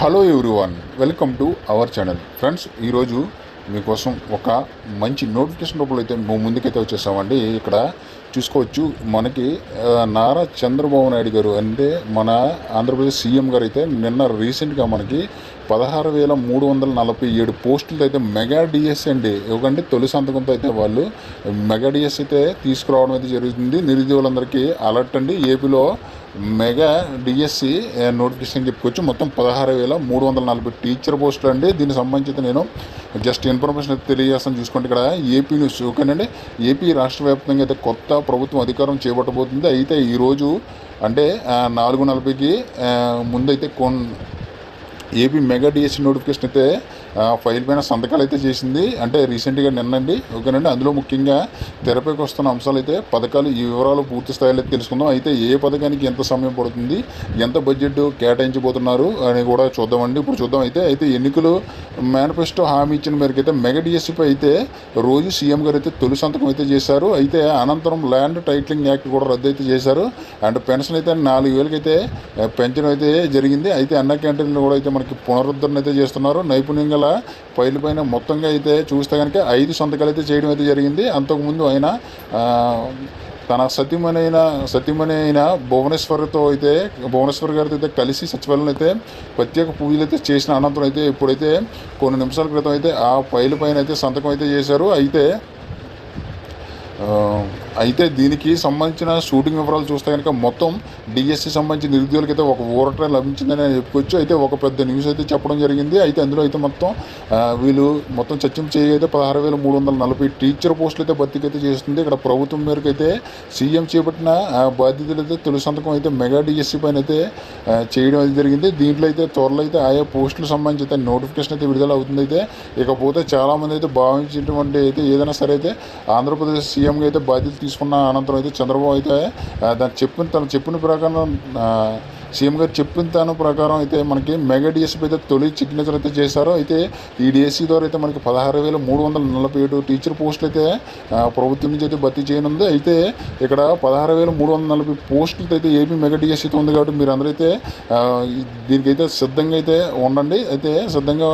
Hello everyone welcome to our channel friends ఈరోజు మీకోసం ఒక మంచి నోటిఫికేషన్ రూపంలో అయితే మేము ముందుకైతే వచ్చేసామండి ఇక్కడ చూసుకోవచ్చు మనకి నారా చంద్రబాబు నాయుడు గారు అంటే మన ఆంధ్రప్రదేశ్ సీఎం గారు అయితే నిన్న రీసెంట్గా మనకి పదహారు వేల మూడు వందల నలభై ఏడు పోస్టులతో అయితే మెగా డిఎస్ అండి. ఎందుకంటే తొలి సంతకంతో అయితే వాళ్ళు మెగా డిఎస్ అయితే తీసుకురావడం అయితే జరుగుతుంది. నిరుద్యోగులందరికీ అలర్ట్ అండి. ఏపీలో మెగా డిఎస్సి నోటిఫికేషన్ చెప్పుకోవచ్చు. మొత్తం పదహారు వేల మూడు వందల నలభై టీచర్ పోస్టులు అండి. దీనికి సంబంధించి నేను జస్ట్ ఇన్ఫర్మేషన్ తెలియజేస్తాను. చూసుకోండి ఇక్కడ ఏపీ న్యూస్. ఓకేనండి. ఏపీ రాష్ట్ర వ్యాప్తంగా అయితే కొత్త ప్రభుత్వం అధికారం చేపట్టబోతుంది. అయితే ఈరోజు అంటే నాలుగు నలభైకి ముందైతే కొన్ ఏపీ మెగా డిఎస్సీ నోటిఫికేషన్ అయితే ఫైల్ పైన సంతకాలు అయితే చేసింది. అంటే రీసెంట్గా నిన్నండి ఓకేనండి? అందులో ముఖ్యంగా తెరపైకి వస్తున్న అంశాలు అయితే పథకాలు ఈ వివరాలు పూర్తి స్థాయిలో అయితే తెలుసుకుందాం. అయితే ఏ పథకానికి ఎంత సమయం పడుతుంది ఎంత బడ్జెట్ కేటాయించబోతున్నారు అని కూడా చూద్దామండి. ఇప్పుడు చూద్దాం అయితే అయితే ఎన్నికలు మేనిఫెస్టో హామీ ఇచ్చిన మేరకు అయితే మెగా డిఎస్సీపై అయితే రోజు సీఎం గారు అయితే తొలి సంతకం అయితే చేశారు. అయితే అనంతరం ల్యాండ్ టైటిలింగ్ యాక్ట్ కూడా రద్దు అయితే చేశారు. అండ్ పెన్షన్ అయితే నాలుగు వేలకైతే పెంచడం అయితే జరిగింది. అయితే అన్న క్యాంటీన్లు కూడా అయితే మనకి పునరుద్ధరణ అయితే చేస్తున్నారు. నైపుణ్యం గల పైన మొత్తంగా అయితే చూస్తే కనుక ఐదు సంతకాలు అయితే చేయడం అయితే జరిగింది. అంతకుముందు ఆయన తన సతీమణైన సతీమణి అయిన భువనేశ్వర్తో అయితే భువనేశ్వర్ గారితో అయితే కలిసి సచివాలయంలో అయితే ప్రత్యేక పూజలు అయితే చేసిన అనంతరం అయితే ఇప్పుడైతే కొన్ని నిమిషాల క్రితం అయితే ఆ ఫైల్ పైన అయితే సంతకం అయితే చేశారు. అయితే అయితే దీనికి సంబంధించిన షూటింగ్ వివరాలు చూస్తే కనుక మొత్తం డిఎస్సి సంబంధించిన నిరుద్యోగులకి అయితే ఒక ఊరట లభించిందని చెప్పుకోవచ్చు. అయితే ఒక పెద్ద న్యూస్ అయితే చెప్పడం జరిగింది. అయితే అందులో అయితే మొత్తం వీళ్ళు మొత్తం చర్చం చేయైతే పదహారు వేల మూడు వందల నలభై టీచర్ పోస్టులు అయితే భర్తీకి అయితే చేస్తుంది. ఇక్కడ ప్రభుత్వం మేరకు అయితే సీఎం చేపట్టిన బాధ్యతలు అయితే తొలి సంతకం అయితే మెగా డిఎస్సి పైన అయితే చేయడం అయితే జరిగింది. దీంట్లో అయితే త్వరలో అయితే ఆయా పోస్టులకు సంబంధించి అయితే నోటిఫికేషన్ అయితే విడుదల అవుతుంది అయితే. ఇకపోతే చాలామంది అయితే భావించినటువంటి అయితే ఏదైనా సరే అయితే ఆంధ్రప్రదేశ్ సీఎంగా అయితే బాధ్యత తీసుకున్న అనంతరం అయితే చంద్రబాబు అయితే దానికి దాన్ని చెప్పిన తను చెప్పిన ప్రకారం సీఎం గారు చెప్పిన దాని ప్రకారం అయితే మనకి మెగా డిఎస్పీ అయితే తొలి సిగ్నేచర్ అయితే చేశారు. అయితే ఈ డిఎస్సీ ద్వారా అయితే మనకి పదహారు వేల మూడు వందల నలభై ఏడు టీచర్ పోస్టులు అయితే ప్రభుత్వం నుంచి అయితే భర్తీ చేయనుంది. అయితే ఇక్కడ పదహారు వేల మూడు వందల నలభై పోస్టులు అయితే ఏపీ మెగా అయితే ఉంది కాబట్టి మీరు అందరూ అయితే దీనికైతే సిద్ధంగా అయితే ఉండండి. అయితే సిద్ధంగా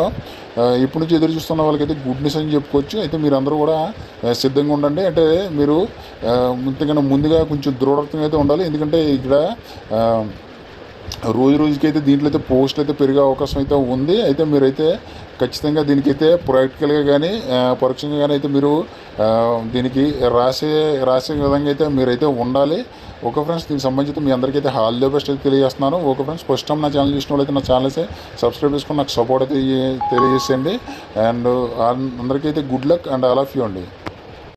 ఇప్పటి నుంచి ఎదురు చూస్తున్న వాళ్ళకైతే గుడ్ న్యూస్ అని చెప్పుకోవచ్చు. అయితే మీరు అందరూ కూడా సిద్ధంగా ఉండండి. అంటే మీరు ఇంతకన్నా ముందుగా కొంచెం దృఢత్వం అయితే ఉండాలి. ఎందుకంటే ఇక్కడ రోజు రోజుకి అయితే దీంట్లో అయితే పోస్టులు అయితే పెరిగే అవకాశం అయితే ఉంది. అయితే మీరైతే ఖచ్చితంగా దీనికైతే ప్రాక్టికల్గా కానీ పరోక్షంగా కానీ అయితే మీరు దీనికి రాసే రాసే విధంగా అయితే మీరైతే ఉండాలి. ఓకే ఫ్రెండ్స్ దీనికి సంబంధించి మీ అందరికైతే అయితే హాల్ ది బెస్ట్ అయితే తెలియజేస్తున్నాను. ఓకే ఫ్రెండ్స్ ఫస్ట్ టైం నా ఛానల్ చూసిన వాళ్ళైతే నా ఛానల్సే సబ్స్క్రైబ్ చేసుకుని నాకు సపోర్ట్ అయితే తెలియజేసేయండి. అండ్ అందరికీ అయితే good luck and all of you అండి.